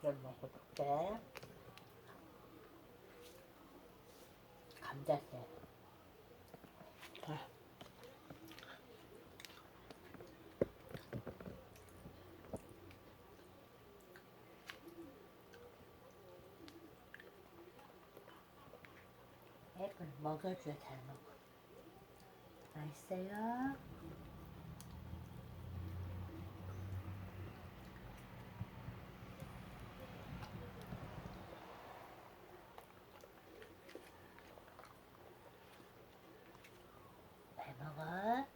그럼 먹어볼게. 감자새. 애플 먹어줘야 잘 먹어. 맛있어요? 잘 먹어.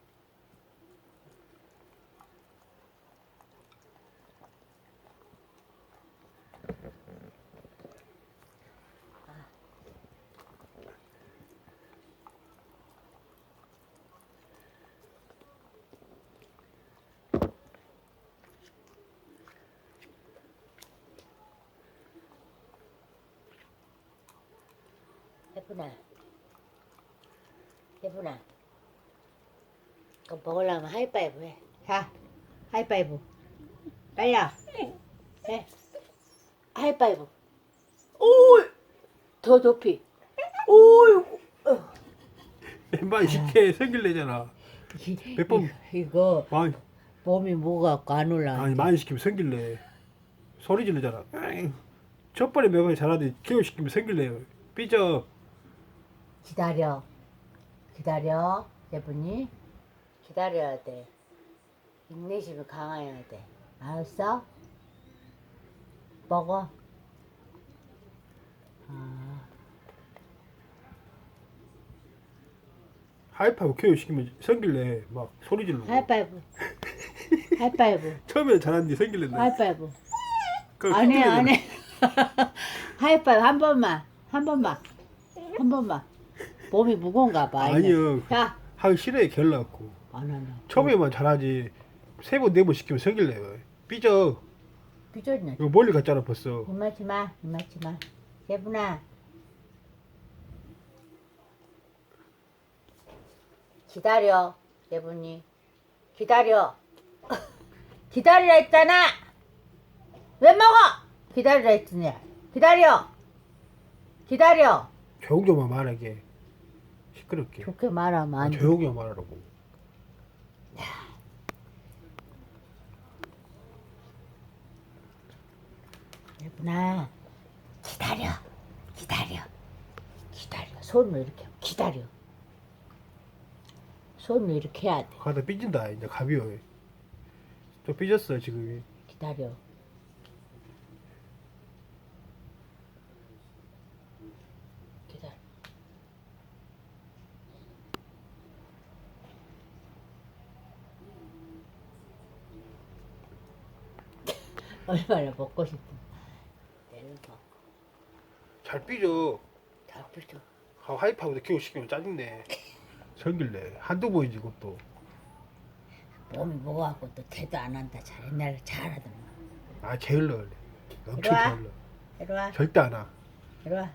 예쁘나? 예쁘나? 그거 먹으려면 하이파이브 해. 자, 하이파이브. 빨리야. 해. 하이파이브. 오! 더 높이. 오! 왼발 식혜 생길래잖아. 몇 번? 이거 많이 몸이 뭐가안 올라. 아니 많이 시키면 생길래 소리 지르잖아. 첫 번에 몇 번에 잘하더니 기호 시키면 생길래요. 삐져. 기다려. 기다려. 예쁜이. 기다려야 돼. 인내심이 강해야 돼. 알았어? 먹어. 아, 하이파이브 기호 시키면 생길래 막 소리 지르고. 하이파이브. 하이파이브. 처음에 잘하는데 생길래. 하이파이브. 그거 안 해, 힘들잖아. 안 해. 하이파이브 한 번만. 한 번만. 한 번만. 몸이 무거운가 봐. 아니요. 자. 하기 싫어해 결나고. 안 하나. 처음에만 잘하지 세 번 네 번 시키면 생길래요. 삐져. 삐졌네. 이거 멀리 갔잖아 벌써. 이마치 마. 이마치 마. 예분아. 기다려. 예분이. 기다려. 기다리라 했잖아. 왜 먹어? 기다리라 했더니. 기다려. 기다려. 조용 좀 말하게. 시끄럽게. 좋게 말하면 안 돼. 조용히 말하라고. 예분아. 기다려. 기다려. 기다려. 손을 이렇게 기다려. 손을 이렇게 해야 돼. 가다 삐진다 이제 가벼워. 좀 삐졌어 지금. 기다려. 얼마나 먹고 싶은 내는 거. 잘 삐져. 다 불죠. 하- 하이파이브도 기호 시키면 짜증내. 생길래 한두 번이지 그것도. 몸이 뭐가고 또 대도 안 한다. 잘 옛날에 잘하더만. 아 게을러. 엄청 와. 게을러. 이리 와. 절대 안 와. 이리 와.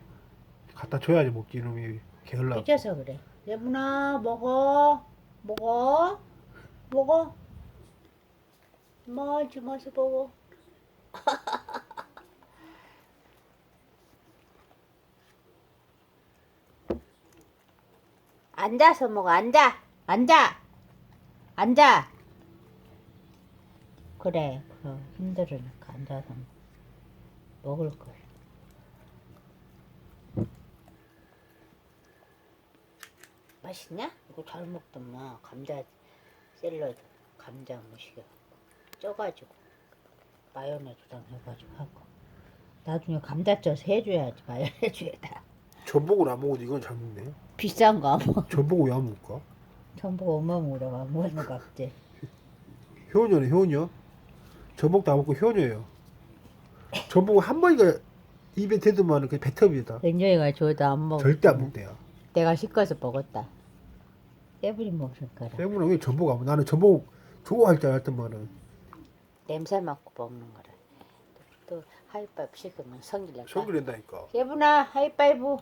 갖다 줘야지 먹지 이놈이 게을러. 삐져서 그래. 예문아 먹어. 먹어. 먹어. 뭐 주머서 보고. 앉아서 먹어. 앉아. 앉아. 앉아. 그래. 그럼 힘들으니까 앉아서 먹을 걸. 맛있냐? 이거 잘 먹더만 감자 샐러드 감자 무시게 쪄가지고 마요네즈랑 해가지고 하고 나중에 감자 쪄서 해줘야지 마요네즈에다 전복을 안 먹어도 이건 잘 먹네. 비싼 거안 먹어 전복을 왜안 먹을까? 전부 엄마 먹으라고 안 먹는 거 없지 효녀네 효녀. 전복도 안 먹고 효녀예요. 전복은 한 번이가 입에 대더만 그 배터비다. 은정이가 줘도 안 먹어 절대 안 먹대요. 내가 시켜서 먹었다 깨부리 먹을 거라 때문에 왜 전복 안 먹어? 나는 전복 좋아할 줄 알았더만은. 냄새 맡고 먹는 거라 또, 또 하이파이브 시키면 성질날까 성질낸다니까. 예분아 하이파이브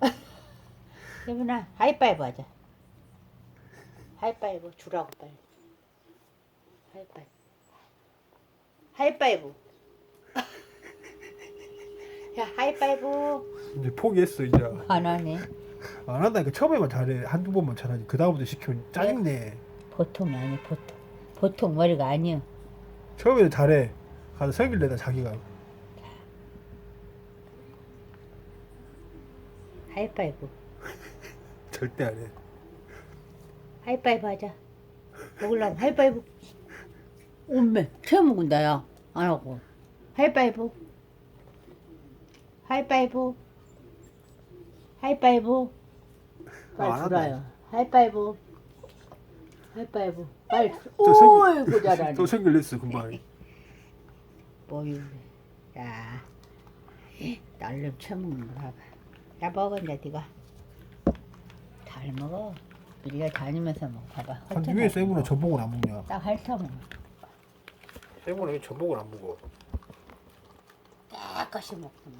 예분아 하이파이브 하자 하이파이브 주라고 빨리. 하이파이브. 하이파이브. 야 하이파이브. 이제 포기했어 이제 안 하네. 안 한다니까 처음에만 잘해 한두 번만 잘하지 그 다음부터 시키면 짜증내 보통이 아니 보통. 보통 머리가 아니야. 처음에는 잘해 가서 성질 내다 자기가 하이파이브. 절대 안 해 하이파이브 하자. 먹으려면 하이파이브. 엄매 처음 먹은다 야. 안 하고. 하이파이브. 하이파이브. 하이파이브. 빨리 아, 안 주라요. 하이파이브. 하이파이브. 빨리. 또 생- 오이고 잘하네. 또 성질 냈어 금방 뭐유. 야. 날름 처먹는 거 봐봐. 야 먹어 이제 네가. 잘 먹어. 우리가 다니면서 먹어. 봐봐. 한 위에 세븐은 전복을 안 먹냐 딱 핥아 먹어. 세븐은 왜 전복을 안 먹어 깨끗이 먹구나.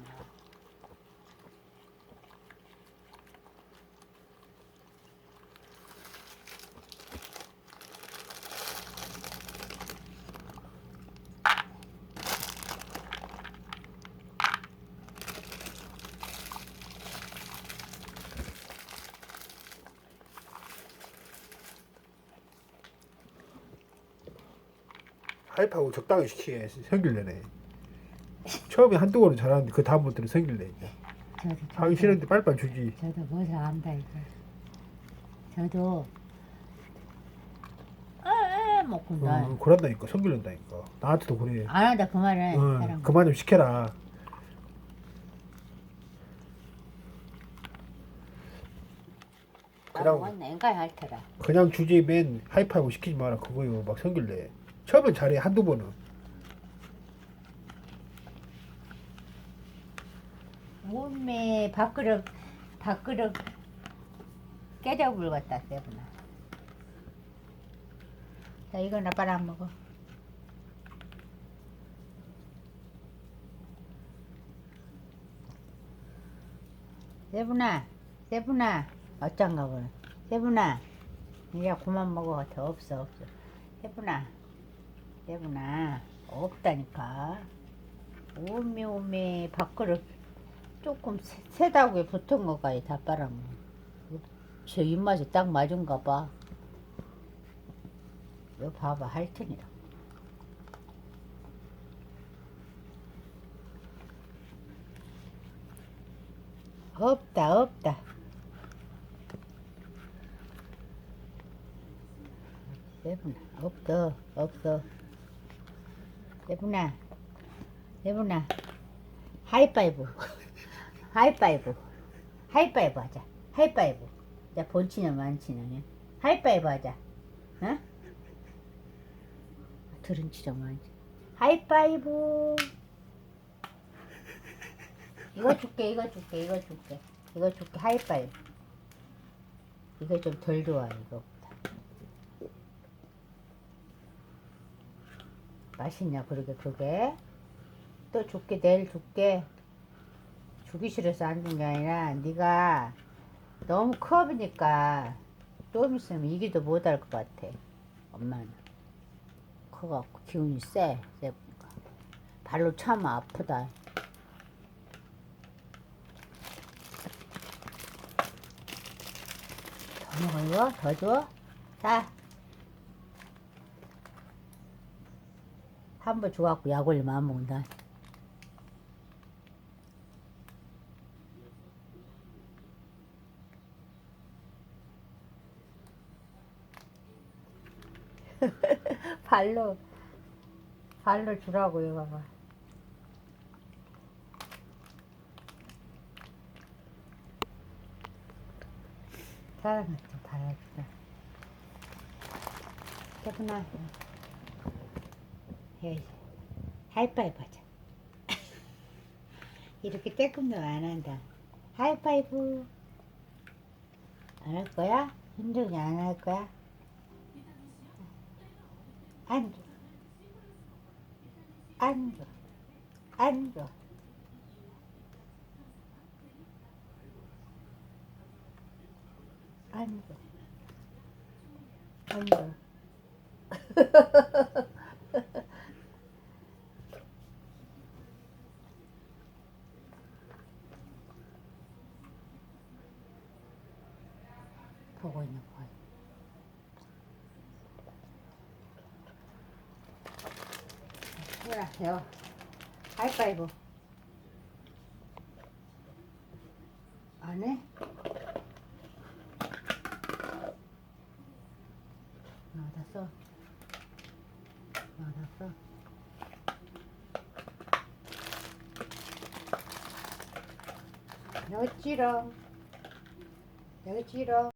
하이파고 적당히 시키게 내네 처음에 한두 번은 잘하는데 그 다음부터는 내 이제 저도 하기 싫은데 빨리빨리 주지 저도 뭐서 안다 이제. 저도 에 먹구나. 어, 그런다니까 성질 낸다니까 나한테도 그래 안 한다 그 어, 사람. 그만 좀 시켜라 그냥- 그냥 냉가에 핥아라. 그냥 주지 맨 하이파이브 시키지 마라 그거요 막내 처음엔 잘해 한두 번은 몸에 밥그릇 밥그릇 깨져불 같다 세구나. 자 이거나 빨아 먹어. 세분아, 세분아, 어쩐가 보네. 세분아, 이제 그만 먹어. 더 없어, 없어. 세분아, 세분아, 없다니까. 오메 오메 밥그릇 조금 세, 세다고 붙은 거가 다 빨아먹어. 저 입맛이 딱 맞은가 봐. 이거 봐봐, 할 테니라. 없다, 없다. 세분아, 없어, 없어. 세분아, 세분아, 하이파이브. 하이파이브. 하이파이브 하자. 하이파이브. 자, 본치냐, 만치냐. 하이파이브 하자. 어? 들은 치자, 만치. 하이파이브. 이거 줄게, 이거 줄게, 이거 줄게. 이거 줄게, 하이파이브. 이거 좀 덜 좋아, 이거보다. 맛있냐, 그러게, 그게. 또 줄게, 내일 줄게. 주기 싫어서 안 준 게 아니라 네가 너무 커보니까 좀 있으면 이기도 못할 것 같아 엄마는 커갖고 기운이 세 발로 차면 아프다 더 먹어요? 더 줘? 자 한 번 줘갖고 약 올리면 안 먹는다. 발로 발로 주라고요 봐봐. 사랑을 좀 발라주자 깨 하이파이브 하자 이렇게 떼끔도 안 한다 하이파이브 안 할 거야? 흔적이 안 할 거야? 앉아. 앉아. 앉아. 앉아. 힘들어. 보고 있는 거야. 해요. 가위바위보. 안 해? 여기 찌러. 여기 찌러.